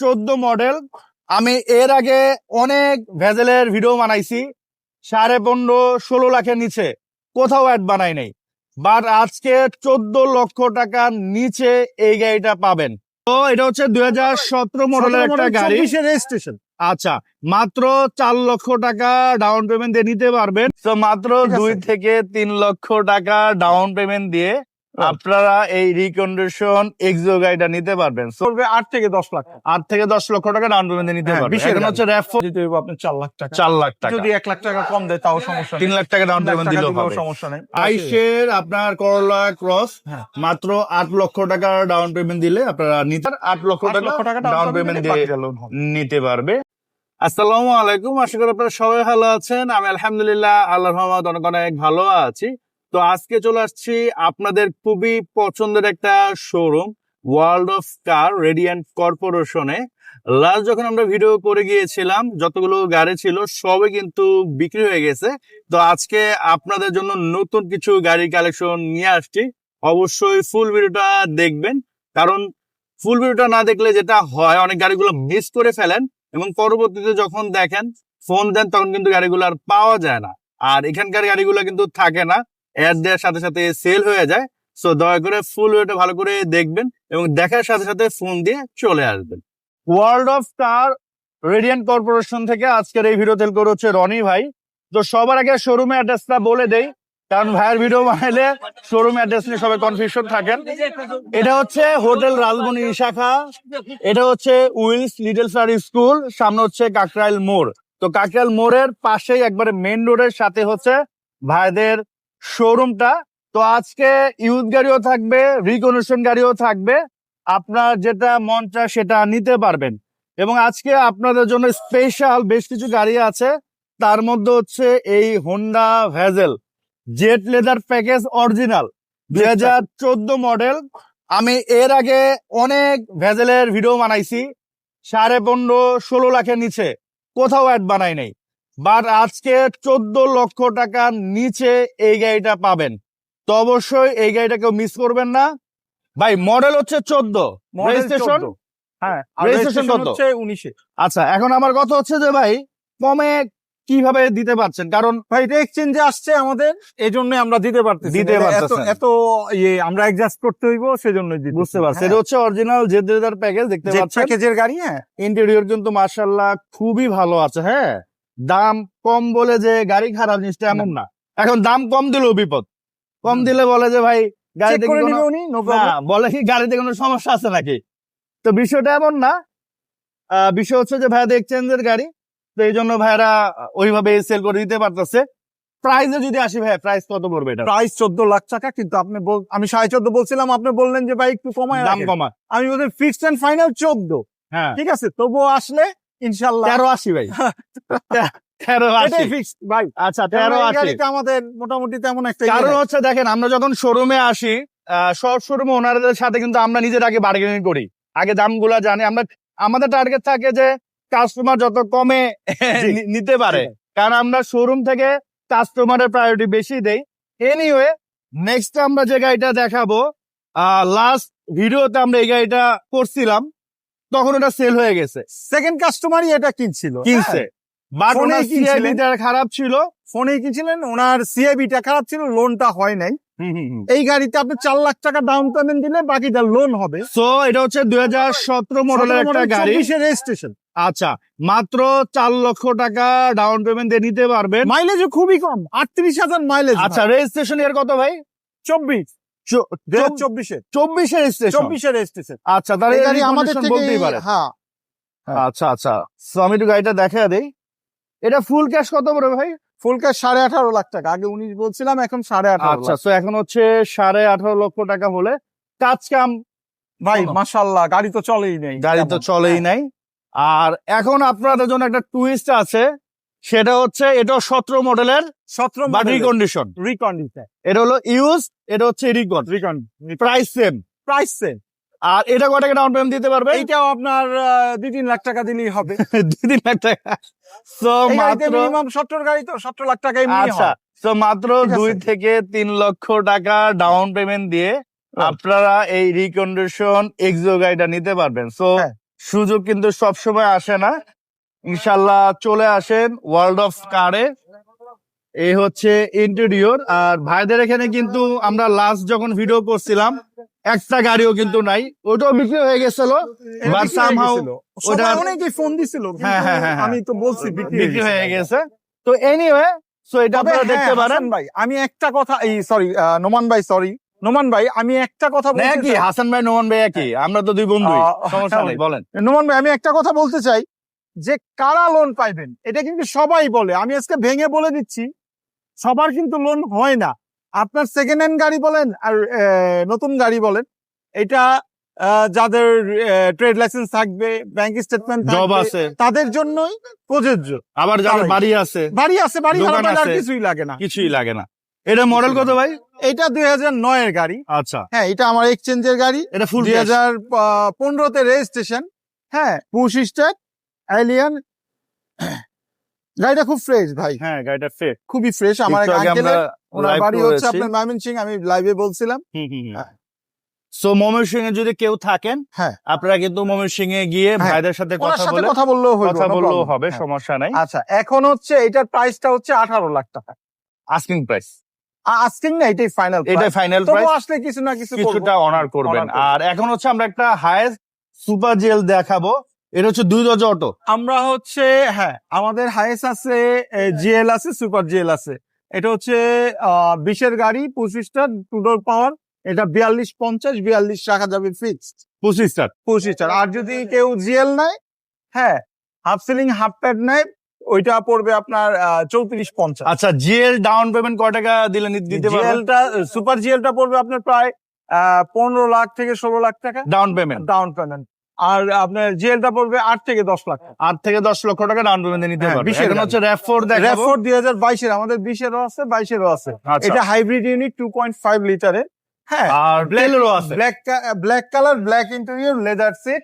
চোদ্দ মডেল আমি এর আগে অনেক ভেজেলের ভিডিও বানাইছি। সাড়ে পনেরো ষোলো লাখের নিচে। কোথাও অ্যাড বানাই নাই। বাট আজকে চোদ্দ লক্ষ টাকার নিচে এই গাড়িটা পাবেন। তো এটা হচ্ছে দুই হাজার সতেরো মডেলের একটা গাড়ি। রেজিস্ট্রেশন আচ্ছা মাত্র চার লক্ষ টাকা ডাউন পেমেন্ট দিয়ে নিতে পারবেন। তো মাত্র দুই থেকে তিন লক্ষ টাকা ডাউন পেমেন্ট দিয়ে আপনারা এই রিকন্ডিশন এক্সো গাড়িটা নিতে পারবেন। পড়বে আট থেকে দশ লাখ আট থেকে দশ লক্ষ টাকা ডাউন পেমেন্ট নিতে হ্যাঁ, পারবেন। এখন হচ্ছে র্যাফ দিতে আপনার চার লাখ টাকা। চার লাখ টাকা। যদি এক লাখ টাকা কম দেয় তাও সমস্যা নেই। তিন লাখ টাকা ডাউন পেমেন্ট দিলেও হবে। সমস্যা নেই। আইসের আপনার করলা ক্রস হ্যাঁ। মাত্র আট লক্ষ টাকা ডাউন পেমেন্ট দিলে আপনারা নিতে আট লক্ষ টাকা লক্ষ টাকা ডাউন পেমেন্ট দিয়ে। নিতে পারবে। আসসালামু আলাইকুম। আশা করি আপনারা সবাই ভালো আছেন। আমি আলহামদুলিল্লাহ আল্লাহ রহমত অনেক অনেক ভালো আছি। তো আজকে চলে আসছি আপনাদের খুবই পছন্দের একটা showroom world of car radiant কর্পোরেশনে last যখন আমরা ভিডিও করে গিয়েছিলাম, যতগুলো গাড়ি ছিল, সবই কিন্তু বিক্রি হয়ে গেছে। তো আজকে আপনাদের জন্য নতুন কিছু গাড়ি কালেকশন নিয়ে আসছি। অবশ্যই ফুল ভিডিওটা দেখবেন। কারণ ফুল ভিডিওটা না দেখলে যেটা হয়, অনেক গাড়িগুলো মিস করে ফেলেন এবং পরবর্তীতে যখন দেখেন ফোন দেন, তখন কিন্তু গাড়িগুলো আর পাওয়া যায় না। আর এখানকার গাড়িগুলো কিন্তু থাকে না। অ্যাড দেওয়ার সাথে সাথে সেল হয়ে যায়। সো দয়া করে ফুল ভিডিওটা ভালো করে দেখবেন এবং দেখার সাথে সাথে ফোন দিয়ে চলে আসবেন। World of car radiant corporation থেকে আজকের এই ভিডিও তেল করে হচ্ছে রনি ভাই। তো সবার আগে শোরুমে অ্যাড্রেসটা বলে দেই, কারণ ভাইয়ের ভিডিও বানাইলে শোরুম অ্যাড্রেস নিয়ে সবাই কনফিউশন থাকেন। এটা হচ্ছে হোটেল রাজমণি শাখা, এটা হচ্ছে উইলস লিটল স্টার স্কুল, সামনে হচ্ছে কাকরাইল মোড়। তো কাকরাইল মোড়ের পাশেই একবারে মেন রোডের সাথে হচ্ছে ভাইদের শোরুমটা তো আজকে ইউথ গাড়িও থাকবে রিকনেশন গাড়িও থাকবে আপনার যেটা মন চায় সেটা নিতে পারবেন। এবং আজকে আপনাদের জন্য স্পেশাল বেশ কিছু গাড়ি আছে তার মধ্যে হচ্ছে এই Honda Vezel jet leather package original দুই হাজার চোদ্দ মডেল আমি এর আগে অনেক ভেজেলের ভিডিও বানাইছি সাড়ে পনেরো ষোলো লাখের নিচে কোথাও অ্যাড বানাই নাই। বাট আজকে চোদ্দ লক্ষ টাকার নিচে এই গাড়িটা পাবেন। তো অবশ্যই এই গাড়িটা কেউ মিস করবেন না। ভাই মডেল হচ্ছে চোদ্দ। রেজিস্ট্রেশন হ্যাঁ? হচ্ছে উনিশে। আচ্ছা এখন আমার কথা হচ্ছে যে ভাই কমে কীভাবে দিতে পারছেন? কারণ ভাই এটা এক্সচেঞ্জে আসছে আমাদের এই জন্য আমরা দিতে পারতেছি দিতে না। এত- ইয়ে আমরা অ্যাডজাস্ট করতে হইব সেজন্য বুঝতে পারছি। এটা হচ্ছে অরিজিনাল জেদার প্যাকেজ দেখতে পাচ্ছেন। প্যাকেজের গাড়ি হ্যাঁ। ইন্টেরিয়র কিন্তু মার্শাল্লাহ খুবই ভালো আছে হ্যাঁ। দাম কম বলে যে গাড়ি খারাপ জিনিসটা এমন না। এখন দাম কম দিলেও বিপদ। কম দিলে বলে যে ভাই গাড়িতে বলে কি গাড়িতে কোনো সমস্যা আছে নাকি? তো বিষয়টা এমন না। বিষয় হচ্ছে যে ভাইয়া এক্সচেঞ্জের গাড়ি তো এই জন্য ভাইরা ওইভাবে সেল করে দিতে পারতেছে। প্রাইসে যদি আসি ভাই প্রাইস কত পড়বে এটা? প্রাইস চোদ্দ লাখ টাকা কিন্তু আপনি বল আমি সাড়ে চোদ্দ বলছিলাম আপনি বললেন যে ভাই একটু কমায় দাম। কমা আমি বলছি ফিক্সড এন্ড ফাইনাল চোদ্দ। হ্যাঁ। ঠিক আছে তবুও আসলে ইনশাল্লাহ। তেরো আশি ভাই। তেরো আশি। ভাই। আচ্ছা তেরো আশি। আমাদের মোটামুটি তেমন একটা ইয়ে কারণ হচ্ছে দেখেন আমরা যখন শোরুমে আসি সব শোরুমে ওনারদের সাথে কিন্তু আমরা নিজের আগে বার্গেনিং করি। আগে দামগুলা জানি। আমরা আমাদের টার্গেট থাকে যে কাস্টমার যত কমে নিতে পারে। কারণ আমরা শোরুম থেকে কাস্টমারের প্রায়োরিটি বেশি দেই। এনিওয়ে নেক্সট আমরা যে গাড়িটা দেখাবো লাস্ট ভিডিওতে আমরা এই গাড়িটা করছিলাম। তখন ওটা সেল হয়ে গেছে। সেকেন্ড কাস্টমারই এটা কিনছিল কিনছে। বাট কিনছিলেন? খারাপ ছিল। ফোনে কিনছিলেন ওনার সিএবিটা খারাপ ছিল লোনটা হয় নাই। এই গাড়িতে আপনি চার লাখ টাকা ডাউন পেমেন্ট দিলে বাকিটা লোন হবে। সো এটা হচ্ছে দুই হাজার সতেরো মডেলের একটা গাড়ি। রেজিস্ট্রেশন আচ্ছা মাত্র চার লক্ষ টাকা ডাউন পেমেন্ট দিয়ে নিতে পারবেন। মাইলেজ খুবই কম আটত্রিশ হাজার মাইলেজ আচ্ছা রেজিস্ট্রেশন এর কত ভাই? চব্বিশ। দুই হাজার চব্বিশে চব্বিশে রেজিস্ট্রেশন চব্বিশে আচ্ছা তাহলে আমাদের বলতেই পারে। হ্যাঁ। আচ্ছা আচ্ছা। সো আমি একটু গাড়িটা দেখা দেই। এটা ফুল ক্যাশ কত পড়বে ভাই? ফুল ক্যাশ সাড়ে আঠারো লাখ টাকা। আগে উনিশ বলছিলাম এখন সাড়ে আঠারো আচ্ছা তো এখন হচ্ছে সাড়ে আঠারো লক্ষ টাকা হলে কাজ কাম ভাই শোনো। মাশাল্লাহ গাড়ি তো চলেই নেই। গাড়ি তো চলেই হ্যাঁ। নাই। আর এখন আপনাদের জন্য একটা টুইস্ট আছে। সেটা হচ্ছে এটা সতেরো মডেলের সতেরো বা রিকন্ডিশন রিকন্ডিশন এটা হলো ইউজ এটা হচ্ছে recon recon price same price same আর এটা কত টাকা ডাউন পেমেন্ট দিতে পারবে? এইটাও আপনার দুই তিন লাখ টাকা দিলেই হবে। দুই তিন লাখ টাকা। সো মাত্র মিনিমাম সত্তর গাড়ি তো সত্তর লাখ টাকাই আচ্ছা। সো মাত্র দুই থেকে তিন লক্ষ টাকা ডাউন পেমেন্ট দিয়ে আপনারা এই রিকন্ডিশন এক্সো গাড়িটা নিতে পারবেন। সো হ্যাঁ। সুযোগ কিন্তু সবসময় আসে না। ইনশাল্লাহ চলে আসেন ওয়ার্ল্ড অফ কারে এই হচ্ছে ইন্টেরিয়র আর ভাইদের এখানে কিন্তু আমরা লাস্ট যখন ভিডিও করছিলাম একটা গাড়িও কিন্তু নাই। ওটাও বিক্রি হয়ে গেছিল হয়ে somehow গেছিল। সবাই ওটা- অনেকেই ফোন দিছিল হ্যাঁ, হ্যাঁ, হ্যাঁ, আমি তো বলছি বিক্রি হয়ে গেছে। তো এনিওয়ে সো এটা আপনারা দেখতে পারেন। ভাই আমি একটা কথা এই সরি নোমান ভাই সরি নোমান ভাই আমি একটা কথা বলতে হাসান ভাই নোমান ভাই একই। আমরা তো দুই বন্ধু সমস্যা নেই বলেন। নোমান ভাই আমি একটা কথা বলতে চাই। যে কারা লোন পাইবেন? এটা কিন্তু সবাই বলে। আমি আজকে ভেঙে বলে দিচ্ছি। সবার কিন্তু লোন হয় না। আপনার সেকেন্ড হ্যান্ড গাড়ি বলেন আর নতুন গাড়ি বলেন এটা যাদের ট্রেড লাইসেন্স থাকবে ব্যাংক স্টেটমেন্ট জব আছে। তাদের জন্যই প্রযোজ্য। আবার যাদের বাড়ি আছে বাড়ি আছে বাড়ি আর কিছুই লাগে না। কিছুই লাগে না। এটা মডেল কত ভাই? এটা দুই হাজার নয়ের গাড়ি। আচ্ছা। হ্যাঁ এটা আমার এক্সচেঞ্জের গাড়ি। এটা ফুল দুই হাজার পনেরোতে রেজিস্ট্রেশন হ্যাঁ পুশ স্টার্ট অ্যালিয়ান গাড়িটা খুব ফ্রেশ ভাই। হ্যাঁ গাড়িটা ফেক খুবই ফ্রেশ আমার এক আঙ্কেলের ওনার বাড়ি হচ্ছে আপনার ময়মনসিং আমি লাইভে বলছিলাম। সো মমির সিং এ যদি কেউ থাকেন হ্যাঁ। আপনারা কিন্তু মমির সিং এ গিয়ে হ্যাঁ। ভাইদের সাথে কথা বলে কথা বললেও কথা বললেও হবে হ্যাঁ। সমস্যা নাই। আচ্ছা এখন হচ্ছে এটার প্রাইসটা হচ্ছে আঠারো লাখ টাকা। আস্কিং প্রাইস আস্কিং না এটাই ফাইনাল এটা ফাইনাল প্রাইস আসলে কিছু না কিছু কিছুটা অনার করবেন। আর এখন হচ্ছে আমরা একটা হায়েস্ট সুপার জেল দেখাবো। এটা হচ্ছে দুই দরজা অটো আমরা হচ্ছে হ্যাঁ আমাদের হাইস আছে জিএল আছে সুপার জিএল আছে। এটা হচ্ছে আহ, বিশের গাড়ি পঁচিশটা টুডোর পাওয়ার এটা বিয়াল্লিশ পঞ্চাশ বিয়াল্লিশ রাখা যাবে ফিক্সড পঁচিশটা। পঁচিশটার আর যদি কেউ জিএল নেয় হ্যাঁ হাফ সিলিং হাফ প্যাড নেয় ওইটা পড়বে আপনার চৌত্রিশ পঞ্চাশ। আচ্ছা জিএল ডাউন পেমেন্ট কয় টাকা দিলে দিতে পারবেন? জিএলটা সুপার জিএলটা পড়বে আপনার প্রায় পনেরো লাখ থেকে ষোলো লাখ টাকা। ডাউন পেমেন্ট ডাউন পেমেন্ট আর আপনার জিএলটা পড়বে আট থেকে দশ লাখ আট থেকে দশ লক্ষ টাকা ডাউন পেমেন্ট নিতে হ্যাঁ, পারবেন বিশের এখন হচ্ছে র্যাপ ফোর র্যাফোর দুই হাজার বাইশের আমাদের বিশেরও আছে বাইশেরও আছে। আচ্ছা। এটা hybrid unit two point five লিটারের হ্যাঁ আর প্লেলেরও আছে। Black black colour black interior leather seat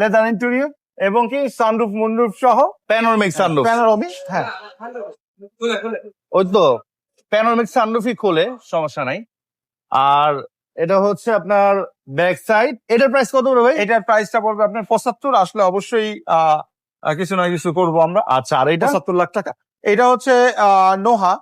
leather interior এবং কি সানরুফ মুনরুফ সহ। প্যানোরামিক সানরুফ প্যানোরামিক হ্যাঁ। ওই তো প্যানোরামিক সানরুফই খোলে সমস্যা নাই। আর এটা হচ্ছে আপনার ব্যাক সাইড এটার প্রাইস কত পড়বে ভাই? এটার প্রাইসটা পড়বে আপনার পঁচাত্তর আসলে অবশ্যই কিছু না কিছু করব আমরা। আচ্ছা আর এটা পঁচাত্তর লাখ টাকা। এটা হচ্ছে নোহা।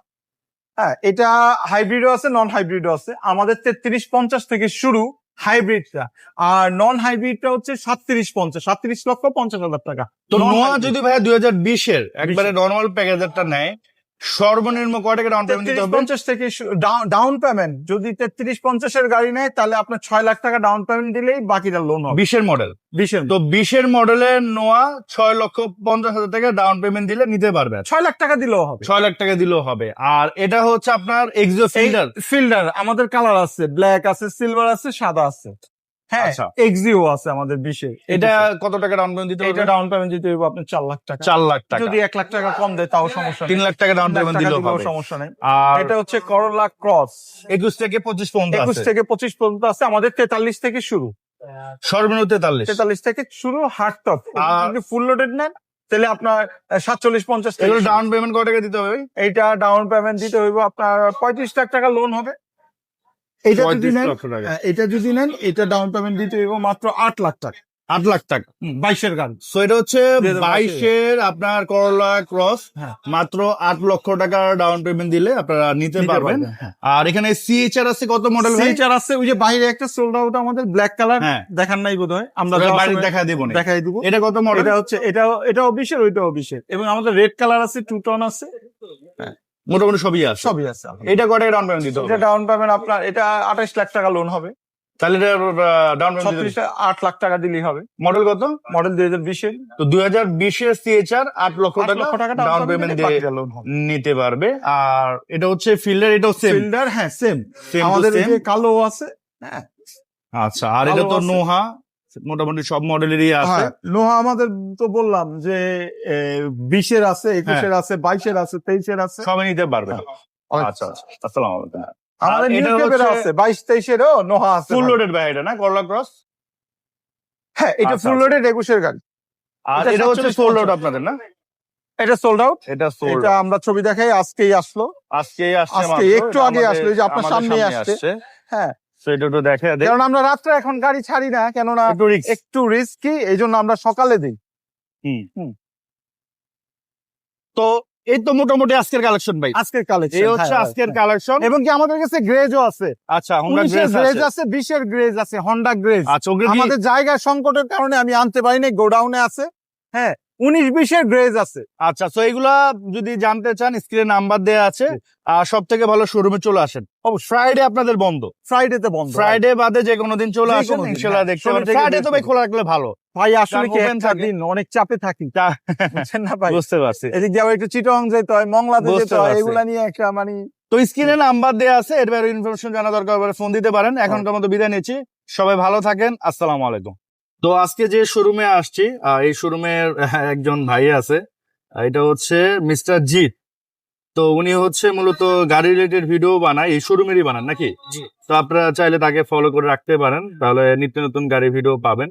হ্যাঁ এটা হাইব্রিডও আছে নন হাইব্রিডও আছে। আমাদের তেত্রিশ পঞ্চাশ থেকে শুরু হাইব্রিডটা আর নন হাইব্রিডটা হচ্ছে সাতত্রিশ পঞ্চাশ। সাতত্রিশ লক্ষ পঞ্চাশ হাজার টাকা। তো নোয়া যদি ভাই দুই হাজার বিশের একবারে নর্মাল প্যাকেজারটা নেয় সর্বনিম্ন কয় টাকা ডাউন পেমেন্ট দিতে হবে? পঞ্চাশ থেকে ডাউন পেমেন্ট যদি তেত্রিশ পঞ্চাশের গাড়ি নেয় তাহলে আপনার ছয় লাখ টাকা ডাউন পেমেন্ট দিলেই বাকিটা লোন হবে। বিশের মডেল বিশের। তো বিশের মডেলের নোয়া ছয় লক্ষ পঞ্চাশ হাজার টাকা ডাউন পেমেন্ট দিলে নিতে পারবে। ছয় লাখ টাকা দিলেও হবে। ছয় লাখ টাকা দিলেও হবে। আর এটা হচ্ছে আপনার এক্সিও ফিল্ডার ফিল্ডার আমাদের কালার আছে ব্ল্যাক আছে সিলভার আছে সাদা আছে। হ্যাঁ আচ্ছা। এক্সিও আছে আমাদের বিশে। এটা কত টাকা ডাউন পেমেন্ট দিতে এটা হবে ডাউন পেমেন্ট দিতে হবে আপনার চার লাখ টাকা। চার লাখ টাকা। যদি এক লাখ টাকা কম দেয় তাও সমস্যা তিন লাখ টাকা ডাউন পেমেন্ট দিলেও দিলেও সমস্যা নেই। আর এটা হচ্ছে করলা ক্রস একুশ থেকে পঁচিশ পর্যন্ত একুশ থেকে পঁচিশ পর্যন্ত আছে। আমাদের তেতাল্লিশ থেকে শুরু। সর্বনিম্ন তেতাল্লিশ। তেতাল্লিশ থেকে শুরু হার্ড টপ ফুল লোডেড নেন তাহলে আপনার সাতচল্লিশ পঞ্চাশ ডাউন পেমেন্ট কত টাকা দিতে হবে এইটা ডাউন পেমেন্ট দিতে হইব আপনার পঁয়ত্রিশ লাখ টাকা লোন হবে। এটা যদি নেন এটা যদি নেন এটা ডাউন পেমেন্ট দিতে হইব মাত্র আট লাখ টাকা। আট লাখ টাকা বাইশের গান। সো এটা হচ্ছে বাইশের। আপনার করলা ক্রস হ্যাঁ। মাত্র আট লক্ষ টাকা ডাউন পেমেন্ট দিলে আপনারা নিতে পারবেন। হ্যাঁ। আর এখানে সিএইচআর আছে কত মডেল সিএচআর আছে ওই যে বাইরে একটা সোল্ড আউট আমাদের ব্ল্যাক কালার হ্যাঁ। দেখান নাই বোধ হয় আমরা বাড়ি দেখা দিব না। দেখাই দিব। এটা কত মডেল এটা হচ্ছে এটা এটাও বিশের ওইটাও বিশের এবং আমাদের রেড কালার আছে টু টন আছে। মোটামুটি সবই আছে। সবই আছে এটা কত ডাউন পেমেন্ট দিতে এটা ডাউন পেমেন্ট আপনার এটা আঠাশ লাখ টাকা লোন হবে। তাহলে এটা ডাউন পেমেন্ট ছত্রিশ আট লাখ টাকা দিলেই হবে। মডেল কত? মডেল দুই হাজার বিশে। তো দুই হাজার বিশের সিএইচআর আট লক্ষ টাকা ডাউন পেমেন্ট দিয়ে লোন নিতে পারবে। আর এটা হচ্ছে ফিল্ডার এটাও সেম ফিল্ডার হ্যাঁ সেম আমাদের যে কালো আছে হ্যাঁ। আচ্ছা আর এটা তো নোহা। মোটামুটি সব মডেলেরই আছে। হ্যাঁ, লোহা আমাদের তো বললাম যে বিশের আছে একুশের আছে বাইশের আছে তেইশের আছে। সবাই নিতে পারবে। আচ্ছা। আচ্ছা। আচ্ছা আলাইকুম। আমাদের এটা নিউ হচ্ছে- আছে বাইশ তেইশেরও নোহা আছে। ফুল লোডেড ভাই এটা না করলা ক্রস হ্যাঁ এটা আচ্ছা, ফুল লোডেড একুশের গাড়ি। আর এটা হচ্ছে 47 সোল লোড আপনাদের না? এটা সোল্ড আউট এটা আমরা ছবি দেখাই আজকেই আসলো। আজকে আসছে আজকে একটু আগে আসলো, যে আপনার সামনেই সামনে। আসছে। হ্যাঁ তো একটু দেখে দেখ। কারণ আমরা রাত্রে এখন গাড়ি ছাড়ি না কেননা একটু রিস্কি এই জন্য আমরা সকালে দিই। তো এই তো মোটামুটি আজকের কালেকশন ভাই। আজকের কালেকশন এই হচ্ছে আজকের কালেকশন এবং কি আমাদের কাছে গ্রেজও আছে। আচ্ছা হোন্ডা গ্রেজ আছে। বিশের গ্রেজ আছে হন্ডা গ্রেজ আচ্ছা আমাদের জায়গার সংকটের কারণে আমি আনতে পারিনি গোডাউনে আছে। হ্যাঁ উনিশ বিশের গ্রেজ আছে। আচ্ছা তো এগুলা যদি জানতে চান স্ক্রিনে নাম্বার দেওয়া আছে। আর সব থেকে ভালো শোরুমে চলে আসেন। ফ্রাইডে আপনাদের বন্ধ। ফ্রাইডেতে বন্ধ ফ্রাইডে বাদে যে কোনো দিন চলে আসুন কোনো ইনশাল্লাহ হ্যাঁ। দেখতে থেকে ফ্রাইডে তো ভাই খোলা রাখলে ভালো। ভাই আসলে কি একটা দিন অনেক চাপে থাকি। তা- বুঝছেন না ভাই? বুঝতে পারছি। এদিক দিয়ে একটু চিটং যেতে হয় মংলাতে যেতে হয় এগুলা নিয়ে একটা মানে তো স্ক্রিনে নাম্বার দেওয়া আছে এর বাইরে ইনফরমেশন জানা দরকার হলে ফোন দিতে পারেন। এখনকার মতো বিদায় নিচ্ছি। সবাই ভালো থাকেন আসসালামু আলাইকুম। তো আজকে যে শোরুমে আসছি এই শোরুমের একজন ভাই আছে এটা হচ্ছে মিস্টার জিৎ। তো উনি হচ্ছে মূলত গাড়ি রিলেটেড ভিডিও বানায় এই শোরুমেরই বানান নাকি? তো আপনারা চাইলে তাকে ফলো করে রাখতে পারেন তাহলে নিত্য নতুন গাড়ি ভিডিও পাবেন।